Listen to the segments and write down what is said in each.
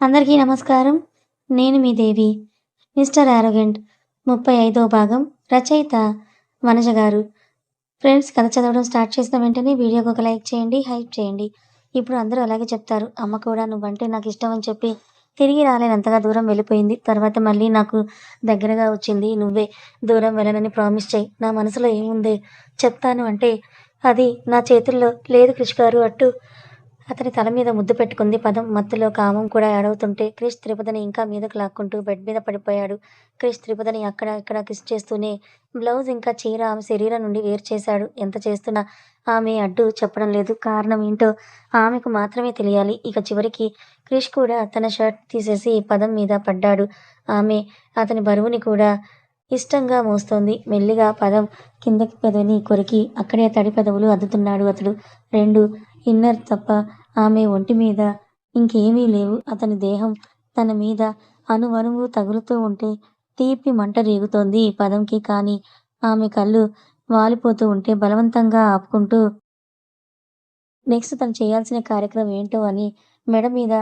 అందరికీ నమస్కారం. నేను మీ దేవి. మిస్టర్ ఆరోగెంట్ ముప్పై ఐదో భాగం రచయిత వనజ గారు. ఫ్రెండ్స్ కథ చదవడం స్టార్ట్ చేసిన వెంటనే వీడియోకి ఒక లైక్ చేయండి హైప్ చేయండి. ఇప్పుడు అందరూ అలాగే చెప్తారు అమ్మ కూడా నువ్వంటే నాకు ఇష్టం అని చెప్పి తిరిగి రాలేనంతగా దూరం వెళ్ళిపోయింది. తర్వాత మళ్ళీ నాకు దగ్గరగా వచ్చింది నువ్వే దూరం వెళ్ళనని ప్రామిస్ చేయి. నా మనసులో ఏముంది? చెప్తాను అంటే అది నా చేతుల్లో లేదు కృషి గారు అట్టు అతని తల మీద ముద్దు పెట్టుకుంది పదం. మత్తులో కామం కూడా అడవుతుంటే క్రిష్ త్రిపదని ఇంకా మీదకు లాక్కుంటూ బెడ్ మీద పడిపోయాడు. క్రిష్ త్రిపదని అక్కడ ఇక్కడ కిస్ చేస్తూనే బ్లౌజ్ ఇంకా చీర ఆమె శరీరం నుండి వేరు చేశాడు. ఎంత చేస్తున్నా ఆమె అడ్డు చెప్పడం లేదు. కారణం ఏంటో ఆమెకు మాత్రమే తెలియాలి. ఇక చివరికి క్రిష్ కూడా తన షర్ట్ తీసేసి పదం మీద పడ్డాడు. ఆమె అతని బరువుని కూడా ఇష్టంగా మోస్తోంది. మెల్లిగా పదం కిందకి పెదవిని కొరికి అక్కడే తడి పెదవులు అద్దుతున్నాడు అతడు. రెండు ఇన్నర్ తప్ప ఆమె ఒంటి మీద ఇంకేమీ లేవు. అతని దేహం తన మీద అణువణువు తగులుతూ ఉంటే తీపి మంట రేగుతోంది పదంకి. కానీ ఆమె కళ్ళు వాలిపోతూ ఉంటే బలవంతంగా ఆపుకుంటూ నెక్స్ట్ తను చేయాల్సిన కార్యక్రమం ఏంటో అని మెడ మీద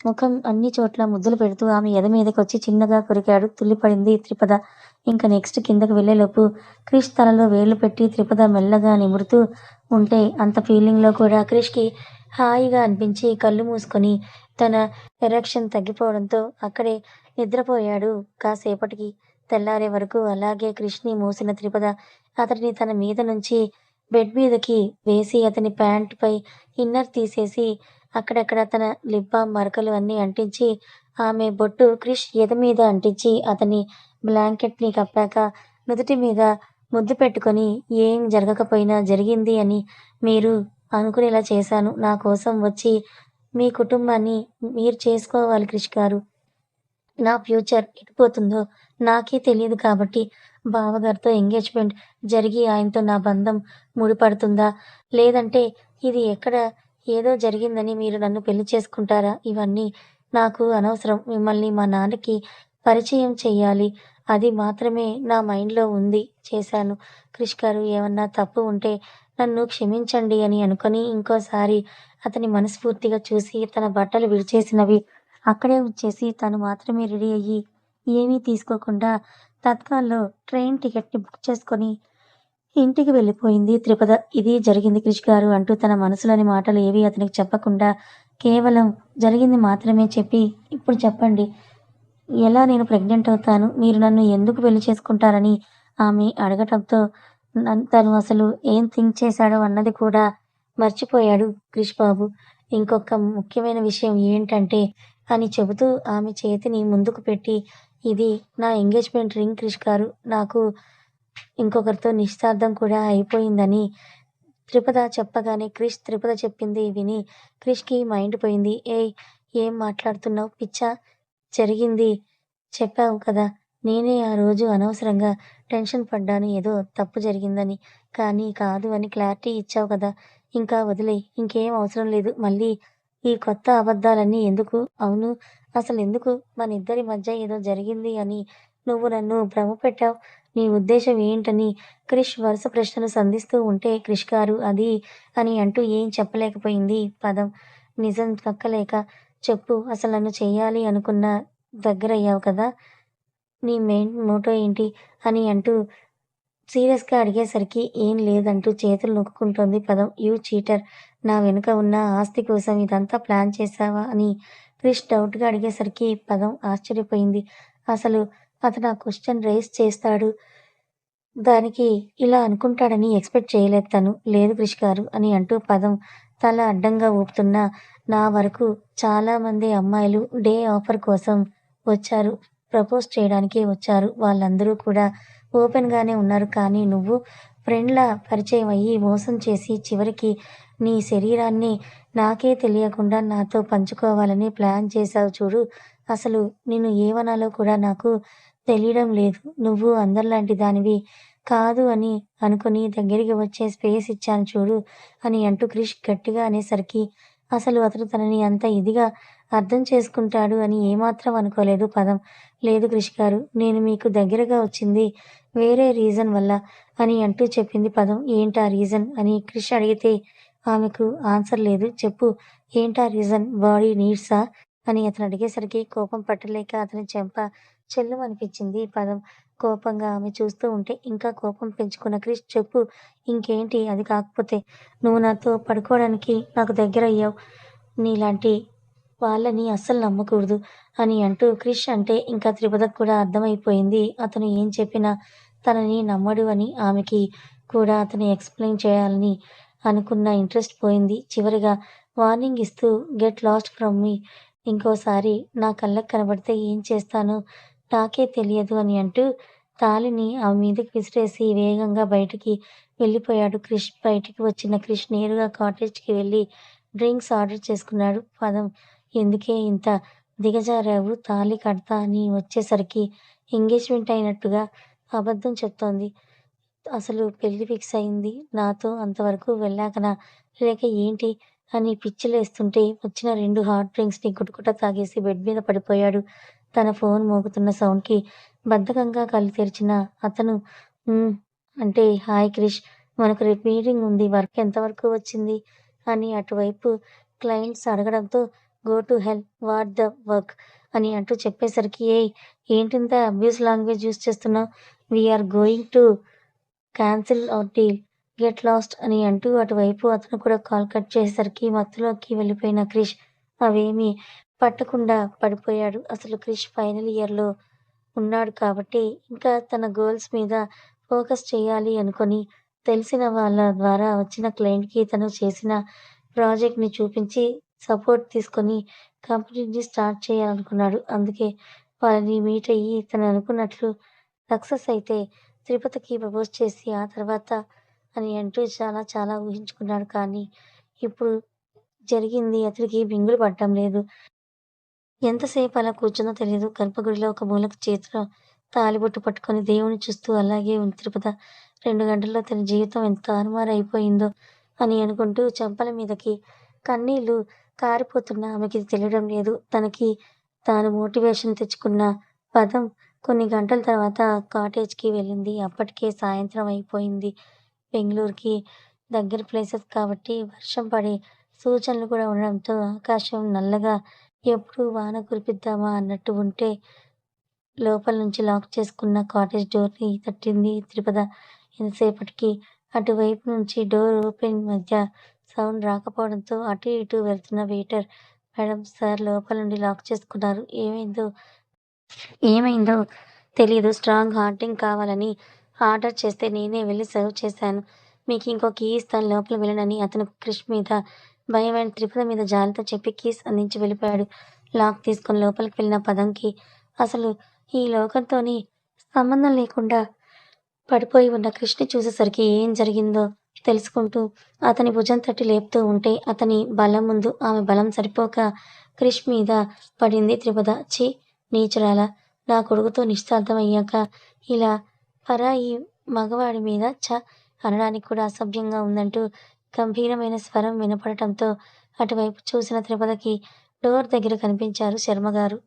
ముఖం అన్ని చోట్ల ముద్దులు పెడుతూ ఆమె ఎద మీదకి వచ్చి చిన్నగా కొరికాడు. తుల్లిపడింది త్రిపద ఇంకా నెక్స్ట్ కిందకు వెళ్ళేలోపు క్రిష్ తలలో వేలు పెట్టి త్రిపద మెల్లగా నిమురుతూ ఉంటే అంత ఫీలింగ్లో కూడా క్రిష్కి హాయిగా అనిపించి కళ్ళు మూసుకొని తన ఎరక్షన్ తగ్గిపోవడంతో అక్కడే నిద్రపోయాడు. కాసేపటికి తెల్లారే వరకు అలాగే క్రిష్ని మూసిన త్రిపద అతడిని తన మీద నుంచి బెడ్ మీదకి వేసి అతని ప్యాంటుపై ఇన్నర్ తీసేసి అక్కడక్కడ తన లిప్ బామ్ మరకలు అన్నీ అంటించి ఆమె బొట్టు క్రిష్ ఎద మీద అంటించి అతని బ్లాంకెట్ని కప్పాక నుదుటి మీద ముద్దు పెట్టుకొని ఏం జరగకపోయినా జరిగింది అని మీరు అనుకునేలా చేశాను. నా కోసం వచ్చి మీ కుటుంబాన్ని మీరు చేసుకోవాలి క్రిష్ గారు. నా ఫ్యూచర్ ఎటుపోతుందో నాకే తెలియదు కాబట్టి బావగారితో ఎంగేజ్మెంట్ జరిగి ఆయనతో నా బంధం ముడిపడుతుందా? లేదంటే ఇది ఎక్కడ ఏదో జరిగిందని మీరు నన్ను పెళ్ళి చేసుకుంటారా? ఇవన్నీ నాకు అనవసరం. మిమ్మల్ని మా నాన్నకి పరిచయం చేయాలి. అది మాత్రమే నా మైండ్లో ఉంది చేశాను. క్రిష్ గారు ఏమన్నా తప్పు ఉంటే నన్ను క్షమించండి అని అనుకొని ఇంకోసారి అతని మనస్ఫూర్తిగా చూసి తన బట్టలు విడిచేసినవి అక్కడే ఉంచేసి తను మాత్రమే రెడీ అయ్యి ఏమీ తీసుకోకుండా తత్కాల్లో ట్రైన్ టికెట్ని బుక్ చేసుకొని ఇంటికి వెళ్ళిపోయింది త్రిపద ఇది జరిగింది క్రిష్ గారు అంటూ తన మనసులోని మాటలు ఏవి అతనికి చెప్పకుండా కేవలం జరిగింది మాత్రమే చెప్పి ఇప్పుడు చెప్పండి. ఎలా నేను ప్రెగ్నెంట్ అవుతాను? మీరు నన్ను ఎందుకు పెళ్ళి చేసుకుంటారని ఆమె అడగటంతో తను అసలు ఏం థింక్ చేశాడో అన్నది కూడా మర్చిపోయాడు క్రిష్ బాబు ఇంకొక ముఖ్యమైన విషయం ఏంటంటే అని చెబుతూ ఆమె చేతిని ముందుకు పెట్టి ఇది నా ఎంగేజ్మెంట్ రింగ్ క్రిష్ గారు నాకు ఇంకొకరితో నిశ్చార్థం కూడా అయిపోయిందని త్రిపద చెప్పగానే క్రిష్ త్రిపద చెప్పింది విని క్రిష్కి మైండ్ పోయింది. ఏ ఏం మాట్లాడుతున్నావు పిచ్చా? జరిగింది. చెప్పావు కదా నేనే ఆ రోజు అనవసరంగా టెన్షన్ పడ్డాను. ఏదో తప్పు జరిగిందని. కానీ కాదు అని క్లారిటీ ఇచ్చావు కదా. ఇంకా వదిలే ఇంకేం అవసరం లేదు. మళ్ళీ ఈ కొత్త అబద్ధాలన్నీ ఎందుకు? అవును అసలు ఎందుకు? మన ఇద్దరి మధ్య ఏదో జరిగింది అని నువ్వు నన్ను భ్రమ పెట్టావు. నీ ఉద్దేశం ఏంటని క్రిష్ వరుస ప్రశ్నలు సంధిస్తూ ఉంటే క్రిష్ గారు అది అని అంటూ ఏం చెప్పలేకపోయింది. పదం నిజం కక్కలేక చెప్పు అసలు నన్ను చేయాలి అనుకున్న దగ్గరయ్యావు కదా నీ మెయిన్ మోటో ఏంటి అని అంటూ సీరియస్గా అడిగేసరికి ఏం లేదంటూ చేతులు నొక్కుంటోంది పదం. You cheater! నా వెనుక ఉన్న ఆస్తి కోసం ఇదంతా ప్లాన్ చేశావా అని క్రిష్ డౌట్గా అడిగేసరికి పదం ఆశ్చర్యపోయింది. అసలు అతను ఆ క్వశ్చన్ రేస్ చేస్తాడు దానికి ఇలా అనుకుంటాడని ఎక్స్పెక్ట్ చేయలేదు తను. లేదు క్రిష్ గారు అని అంటూ పదం తల అడ్డంగా ఊపుతున్న నా వరకు చాలామంది అమ్మాయిలు డే ఆఫర్ కోసం వచ్చారు. ప్రపోజ్ చేయడానికి వచ్చారు. వాళ్ళందరూ కూడా ఓపెన్గానే ఉన్నారు. కానీ నువ్వు ఫ్రెండ్లా పరిచయం అయ్యి మోసం చేసి చివరికి నీ శరీరాన్ని నాకే తెలియకుండా నాతో పంచుకోవాలని ప్లాన్ చేశావు చూడు. అసలు నిన్ను ఏమనాలో కూడా నాకు తెలియడం లేదు. నువ్వు అందరిలాంటి దానివి కాదు అని అనుకుని దగ్గరికి వచ్చే స్పేస్ ఇచ్చాను చూడు అని అంటూ క్రిష్ గట్టిగా అనేసరికి అసలు అతను తనని అంత ఇదిగా అర్థం చేసుకుంటాడు అని ఏమాత్రం అనుకోలేదు పదం. లేదు క్రిష్ గారు నేను మీకు దగ్గరగా వచ్చింది వేరే రీజన్ వల్ల అని అంటూ చెప్పింది పదం. ఏంటా రీజన్ అని క్రిష్ అడిగితే ఆమెకు ఆన్సర్ లేదు. చెప్పు ఏంటా రీజన్? బాడీ నీడ్సా అని అతను అడిగేసరికి కోపం పట్టలేక అతని చెంప చెల్లుమనిపించింది పదం. కోపంగా ఆమె చూస్తూ ఉంటే ఇంకా కోపం పెంచుకున్న క్రిష్ చెప్పు ఇంకేంటి అది కాకపోతే నువ్వు నాతో పడుకోవడానికి నాకు దగ్గర అయ్యావు నీలాంటి వాళ్ళని అస్సలు నమ్మకూడదు అని అంటూ క్రిష్ అంటే ఇంకా త్రిపదకు కూడా అర్థమైపోయింది. అతను ఏం చెప్పినా తనని నమ్మడు అని ఆమెకి కూడా అతను ఎక్స్‌ప్లెయిన్ చేయాలని అనుకున్న ఇంట్రెస్ట్ పోయింది. చివరిగా వార్నింగ్ ఇస్తూ గెట్ లాస్ట్ ఫ్రమ్ మీ ఇంకోసారి నా కళ్ళకు కనబడితే ఏం చేస్తానో నాకే తెలియదు అని అంటూ తాళిని ఆమె మీదకి విసిరేసి వేగంగా బయటికి వెళ్ళిపోయాడు క్రిష్. బయటికి వచ్చిన క్రిష్ నేరుగా కాటేజ్‌కి వెళ్ళి డ్రింక్స్ ఆర్డర్ చేసుకున్నాడు. పదం ఎందుకే ఇంత దిగజారావు తాళి కడతా అని వచ్చేసరికి ఎంగేజ్‌మెంట్ అయినట్టుగా అబద్ధం చెప్తోంది. అసలు పెళ్ళి ఫిక్స్ అయింది నాతో అంతవరకు వెళ్ళాకనా? లేక ఏంటి? అని పిచ్చిలేస్తుంటే వచ్చిన రెండు హాట్ డ్రింక్స్‌ని గుటగుట తాగేసి బెడ్ మీద పడిపోయాడు. తన ఫోన్ మోగుతున్న సౌండ్‌కి బద్ధకంగా కళ్ళు తెరిచిన అతను అంటే హాయ్ క్రిష్ మనకు రేపు మీటింగ్ ఉంది. వర్క్ ఎంతవరకు వచ్చింది? అని అటువైపు క్లయింట్స్ అడగడంతో go to hell what the work అని అంటూ చెప్పేసరికి ఏ ఏంటింత అబ్యూస్ లాంగ్వేజ్ యూజ్ చేస్తున్నావు we are going to cancel our deal. Get lost అని అంటూ అటువైపు అతను కూడా కాల్ కట్ చేసేసరికి మత్తులోకి వెళ్ళిపోయిన క్రిష్ అవేమి పట్టకుండా పడిపోయాడు. అసలు క్రిష్ ఫైనల్ ఇయర్‌లో ఉన్నాడు కాబట్టి ఇంకా తన గోల్స్ మీద ఫోకస్ చేయాలి అనుకొని తెలిసిన వాళ్ళ ద్వారా వచ్చిన క్లయింట్‌కి తను చేసిన ప్రాజెక్ట్‌ని చూపించి సపోర్ట్ తీసుకొని కంపెనీని స్టార్ట్ చేయాలనుకున్నాడు. అందుకే వాళ్ళని మీట్ అయ్యి తను అనుకున్నట్లు సక్సెస్ అయితే తిరుపతికి ప్రపోజ్ చేసి ఆ తర్వాత అని అంటూ చాలా చాలా ఊహించుకున్నాడు. కానీ ఇప్పుడు జరిగింది అతనికి మింగుడు పడటం లేదు. ఎంతసేపు అలా కూర్చుందో తెలియదు గర్భగుడిలో ఒక మూలకు చేతిలో తాళిబొట్టు పట్టుకొని దేవుని చూస్తూ అలాగే ఉంది తిరుపత. రెండు గంటల్లో తన జీవితం ఎంత తారుమారైపోయిందో అని అనుకుంటూ చెంపల మీదకి కన్నీళ్ళు కారిపోతున్నా ఆమెకి తెలియడం లేదు. తనకి తాను మోటివేషన్ తెచ్చుకున్న పదం కొన్ని గంటల తర్వాత కాటేజ్‌కి వెళ్ళింది. అప్పటికే సాయంత్రం అయిపోయింది. బెంగుళూరుకి దగ్గర ప్లేసెస్ కాబట్టి వర్షం పడే సూచనలు కూడా ఉండడంతో ఆకాశం నల్లగా ఎప్పుడు వాన కురిపిద్దామా అన్నట్టు ఉంటే లోపల నుంచి లాక్ చేసుకున్న కాటేజ్ డోర్‌ని తట్టింది త్రిపద ఎంతసేపటికి అటువైపు నుంచి డోర్ ఓపెన్ మధ్య సౌండ్ రాకపోవడంతో అటు ఇటు వెళ్తున్న వెయిటర్ మేడం సార్ లోపల నుండి లాక్ చేసుకున్నారు. ఏమైందో ఏమైందో తెలియదు స్ట్రాంగ్ హాట్ డ్రింక్ కావాలని ఆర్డర్ చేస్తే నేనే వెళ్ళి సర్వ్ చేశాను. మీకు ఇంకో కీ ఇస్తాను లోపల వెళ్ళనని అతను క్రిష్ మీద భయం అండ్ త్రిపుర మీద జాలితో చెప్పి కీస్ అందించి వెళ్ళిపోయాడు. లాక్ తీసుకొని లోపలికి వెళ్ళిన పదంకి అసలు ఈ లోకంతోని సంబంధం లేకుండా పడిపోయి ఉన్న కృష్ణ చూసేసరికి ఏం జరిగిందో తెలుసుకుంటూ అతని భుజం తట్టి లేపుతూ ఉంటే అతని బలం ముందు ఆమె బలం సరిపోక క్రిష్ మీద పడింది త్రిపద చి నీచురాల నా కొడుకుతో నిశ్చార్థమయ్యాక అయ్యాక ఇలా పరాయి మగవాడి మీద ఛ అనడానికి కూడా అసభ్యంగా ఉందంటూ గంభీరమైన స్వరం వినపడటంతో అటువైపు చూసిన త్రిపదకి డోర్ దగ్గర కనిపించారు శర్మగారు.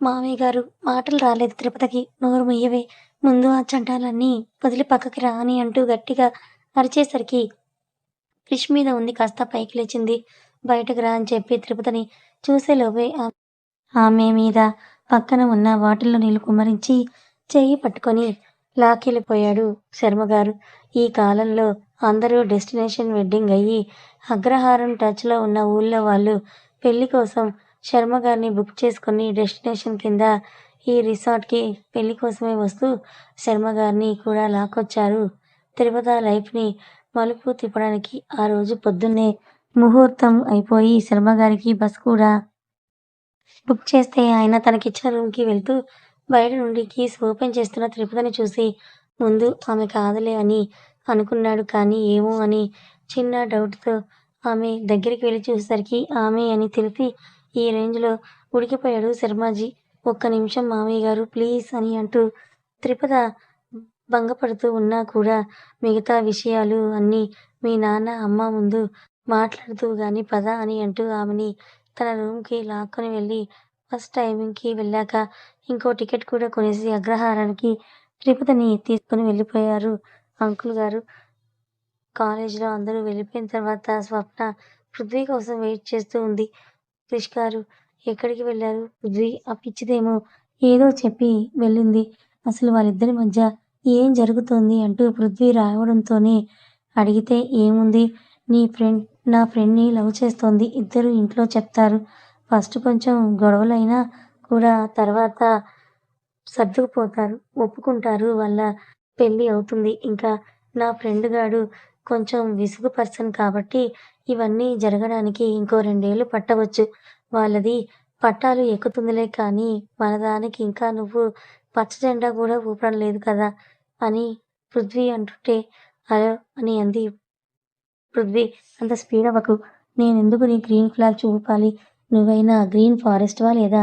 మామయ్యగారు మాటలు రాలేదు తిరుపతికి నోరు ముయ్యవే ముందు ఆ చండాలన్నీ వదిలి పక్కకి రా అని అంటూ గట్టిగా అరిచేసరికి క్రిష్ మీద ఉంది కాస్త పైకి లేచింది. బయటకు రా అని చెప్పి త్రిపుదని చూసేలోపే ఆమె మీద పక్కన ఉన్న వాటిల్లో నీళ్ళు కుమ్మరించి చెయ్యి పట్టుకొని లాక్కెళ్ళిపోయాడు శర్మగారు. ఈ కాలంలో అందరూ డెస్టినేషన్ వెడ్డింగ్ అయ్యి అగ్రహారం టచ్‌లో ఉన్న ఊళ్ళో వాళ్ళు పెళ్ళి కోసం శర్మ గారిని బుక్ చేసుకొని డెస్టినేషన్ కింద ఈ రిసార్ట్‌కి పెళ్ళి కోసమే వస్తూ శర్మ గారిని కూడా లాక్కొచ్చారు. తిరుపతి లైఫ్‌ని మలుపు తిప్పడానికి ఆ రోజు పొద్దున్నే ముహూర్తం అయిపోయి శర్మగారికి బస్ కూడా బుక్ చేస్తే ఆయన తనకిచ్చిన రూమ్‌కి వెళ్తూ బయట నుండి కీస్ ఓపెన్ చేస్తున్న తిరుపతిని చూసి ముందు ఆమె కాదులే అని అనుకున్నాడు. కానీ ఏమో అని చిన్న డౌట్‌తో ఆమె దగ్గరికి వెళ్ళి చూసేసరికి ఆమె అని తెలిపి ఈ రేంజ్‌లో ఉడికిపోయాడు శర్మాజీ. ఒక్క నిమిషం మామయ్య గారు ప్లీజ్ అని అంటూ త్రిపద భంగపడుతూ ఉన్నా కూడా మిగతా విషయాలు అన్నీ మీ నాన్న, అమ్మ ముందు మాట్లాడుతూ గాని పద అని అంటూ ఆమెని తన రూమ్‌కి లాక్కొని వెళ్ళి ఫస్ట్ టైమింగ్‌కి వెళ్ళాక ఇంకో టికెట్ కూడా కొనేసి అగ్రహారానికి త్రిపదని తీసుకొని వెళ్ళిపోయారు అంకుల్ గారు. కాలేజీలో అందరూ వెళ్ళిపోయిన తర్వాత స్వప్న పృథ్వీ కోసం వెయిట్ చేస్తూ ఉంది. క్రిష్ గారు ఎక్కడికి వెళ్ళారు? పృథ్వీ ఆ పిచ్చిదేమో ఏదో చెప్పి వెళ్ళింది. అసలు వాళ్ళిద్దరి మధ్య ఏం జరుగుతోంది అంటూ పృథ్వీ రావడంతోనే అడిగితే ఏముంది? నీ ఫ్రెండ్ నా ఫ్రెండ్ని లవ్ చేస్తోంది. ఇద్దరు ఇంట్లో చెప్తారు. ఫస్ట్ కొంచెం గొడవలైనా కూడా తర్వాత సర్దుకుపోతారు. ఒప్పుకుంటారు వాళ్ళ పెళ్ళి అవుతుంది. ఇంకా నా ఫ్రెండ్ గాడు కొంచెం విసుగు పర్సన్ కాబట్టి ఇవన్నీ జరగడానికి ఇంకో రెండేళ్ళు పట్టవచ్చు. వాళ్ళది పట్టాలు ఎక్కుతుందిలే కానీ మనదానికి ఇంకా నువ్వు పచ్చ జెండా కూడా ఊపడం లేదు కదా అని పృథ్వీ అంటుంటే హలో అని అంది పృథ్వీ. అంత స్పీడ్ అవ్వకు నేనెందుకు నీ గ్రీన్ ఫ్లాగ్ చూపాలి? నువ్వైనా గ్రీన్ ఫారెస్ట్వా లేదా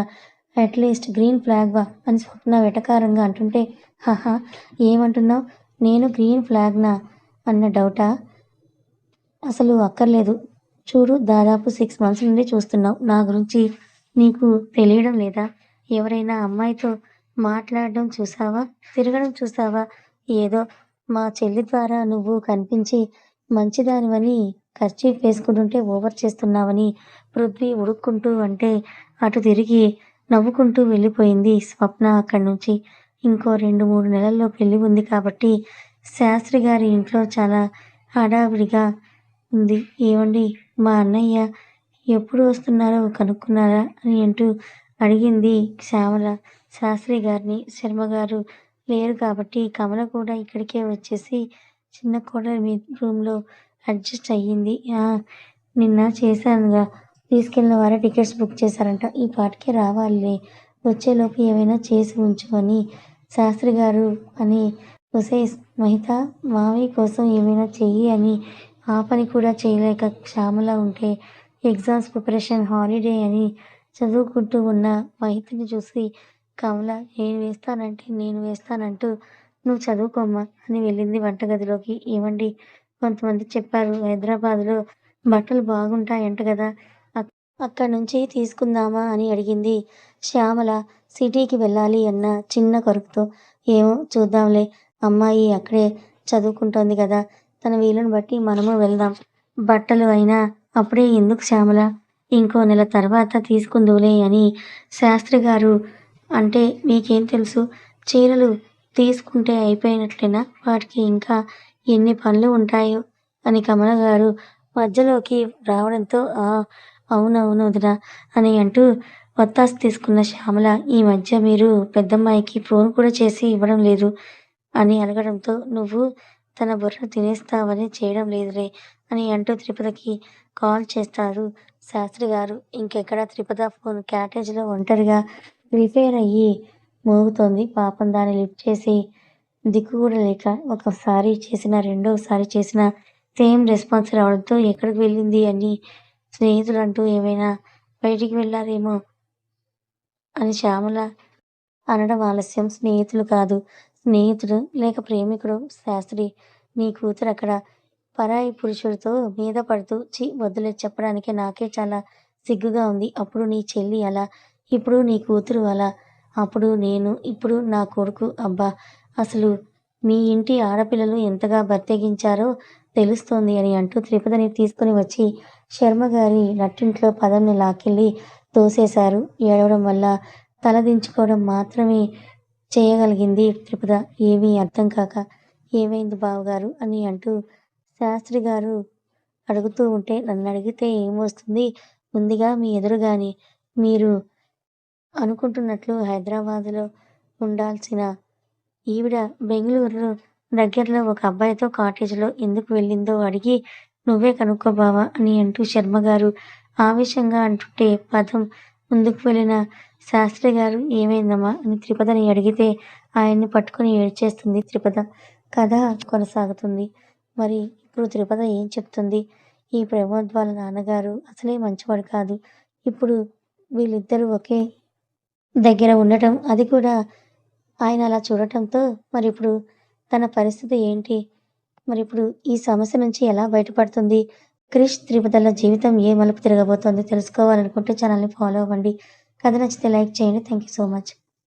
అట్లీస్ట్ గ్రీన్ ఫ్లాగ్వా అని స్వప్న వెటకారంగా అంటుంటే హహా ఏమంటున్నావు? నేను గ్రీన్ ఫ్లాగ్నా అన్న డౌటా? అసలు అక్కర్లేదు. చూడు దాదాపు సిక్స్ మంత్స్ నుండి చూస్తున్నావు. నా గురించి నీకు తెలియడం లేదా? ఎవరైనా అమ్మాయితో మాట్లాడడం చూసావా? తిరగడం చూసావా? ఏదో మా చెల్లి ద్వారా నువ్వు కనిపించి మంచిదానివని ఖర్చీఫ్ వేసుకుంటుంటే ఓవర్ చేస్తున్నావని పృథ్వీ ఉడుక్కుంటూ అంటే అటు తిరిగి నవ్వుకుంటూ వెళ్ళిపోయింది స్వప్న అక్కడి నుంచి. ఇంకో రెండు మూడు నెలల్లో పెళ్ళి ఉంది కాబట్టి శాస్త్రి గారి ఇంట్లో చాలా హడావిడిగా ఉంది. ఏమండి మా అన్నయ్య ఎప్పుడు వస్తున్నారో కనుక్కున్నారా అని అంటూ అడిగింది శ్యామల. శాస్త్రి గారిని శర్మ గారు లేరు కాబట్టి కమల కూడా ఇక్కడికే వచ్చేసి చిన్న కోడలి మీ రూమ్లో అడ్జస్ట్ అయ్యింది. నిన్న చేశానుగా. తీసుకెళ్ళిన వారే టికెట్స్ బుక్ చేశారంట. ఈ పాటికే రావాలిలే. వచ్చేలోపు ఏమైనా చేసి ఉంచుకొని శాస్త్రి గారు అని ఒసే మహిత మావి కోసం ఏమైనా చెయ్యి అని ఆ పని కూడా చేయలేక శ్యామల ఉంటే ఎగ్జామ్స్ ప్రిపరేషన్ హాలిడే అని చదువుకుంటూ ఉన్న మహితని చూసి కమల నేను వేస్తానంటే నేను వేస్తానంటూ నువ్వు చదువుకోమ్మా అని వెళ్ళింది వంటగదిలోకి. ఏమండి? కొంతమంది చెప్పారు హైదరాబాద్లో బట్టలు బాగుంటాయంట కదా అక్కడి నుంచి తీసుకుందామా అని అడిగింది. శ్యామల సిటీకి వెళ్ళాలి అన్న చిన్న కొరకుతో. ఏమో చూద్దాంలే అమ్మాయి అక్కడే చదువుకుంటోంది కదా తన వీలుని బట్టి మనము వెళ్దాం. బట్టలు అయినా అప్పుడే ఎందుకు శ్యామల? ఇంకో నెల తర్వాత తీసుకుందులే అని శాస్త్రి గారు అంటే మీకేం తెలుసు? చీరలు తీసుకుంటే అయిపోయినట్లేనా? వాటికి ఇంకా ఎన్ని పనులు ఉంటాయో అని కమల గారు మధ్యలోకి రావడంతో ఆ అవునవును వదినా అని అంటూ వత్తాసు తీసుకున్న శ్యామల ఈ మధ్య మీరు పెద్దమ్మాయికి ఫోన్ కూడా చేసి ఇవ్వడం లేదు అని అడగడంతో నువ్వు తన బుర్ర తినేస్తావని చేయడం లేదులే అని అంటూ తిరుపతికి కాల్ చేస్తారు శాస్త్రి గారు ఇంకెక్కడ తిరుపతి ఫోన్ క్యాటేజ్లో ఒంటరిగా రిపేర్ అయ్యి మోగుతోంది. పాపం దాన్ని లిఫ్ట్ చేసి దిక్కు కూడా లేక ఒకసారి చేసిన రెండోసారి చేసిన సేమ్ రెస్పాన్స్ రావడంతో ఎక్కడికి వెళ్ళింది అని స్నేహితులంటూ ఏమైనా బయటికి వెళ్ళారేమో అని శ్యామల అనడం ఆలస్యం. స్నేహితులు కాదు స్నేహితుడు లేక ప్రేమికుడు శాస్త్రి. నీ కూతురు అక్కడ పరాయి పురుషుడితో మీద పడుతూ చి వద్దులే చెప్పడానికి నాకే చాలా సిగ్గుగా ఉంది. అప్పుడు నీ చెల్లి అలా ఇప్పుడు నీ కూతురు అలా అప్పుడు నేను ఇప్పుడు నా కొడుకు. అబ్బా అసలు మీ ఇంటి ఆడపిల్లలు ఎంతగా బర్తెగించారో తెలుస్తోంది అని అంటూ త్రిపదని తీసుకుని వచ్చి శర్మ గారి నట్టింట్లో పదంని లాకెళ్ళి తోసేశారు. ఏడవడం వల్ల తలదించుకోవడం మాత్రమే చేయగలిగింది త్రిపద. ఏమీ అర్థం కాక ఏమైంది బావగారు అని అంటూ శాస్త్రి గారు అడుగుతూ ఉంటే నన్ను అడిగితే ఏమొస్తుంది? ముందుగా మీ ఎదురుగాని మీరు అనుకుంటున్నట్లు హైదరాబాదులో ఉండాల్సిన ఈవిడ బెంగళూరులో దగ్గరలో ఒక అబ్బాయితో కాటేజీలో ఎందుకు వెళ్ళిందో అడిగి నువ్వే కనుక్కో బావా అని అంటూ శర్మ గారు ఆవేశంగా అంటుంటే పదం ముందుకు వెళ్ళిన శాస్త్రి గారు ఏమైందమ్మా? అని త్రిపదని అడిగితే ఆయన్ని పట్టుకుని ఏడ్చేస్తుంది త్రిపద. కథ కొనసాగుతుంది. మరి ఇప్పుడు త్రిపద ఏం చెప్తుంది? ఈ ప్రమోద్ వాళ్ళ నాన్నగారు అసలే మంచివాడు కాదు. ఇప్పుడు వీళ్ళిద్దరూ ఒకే దగ్గర ఉండటం అది కూడా ఆయన అలా చూడటంతో మరి ఇప్పుడు తన పరిస్థితి ఏంటి? మరి ఇప్పుడు ఈ సమస్య నుంచి ఎలా బయటపడుతుంది? క్రిష్ త్రిపదల జీవితం ఏ మలుపు తిరగబోతోందో తెలుసుకోవాలనుకుంటే ఛానల్ని ఫాలో అవ్వండి. కథ నచ్చితే లైక్ చేయండి. Thank you so much.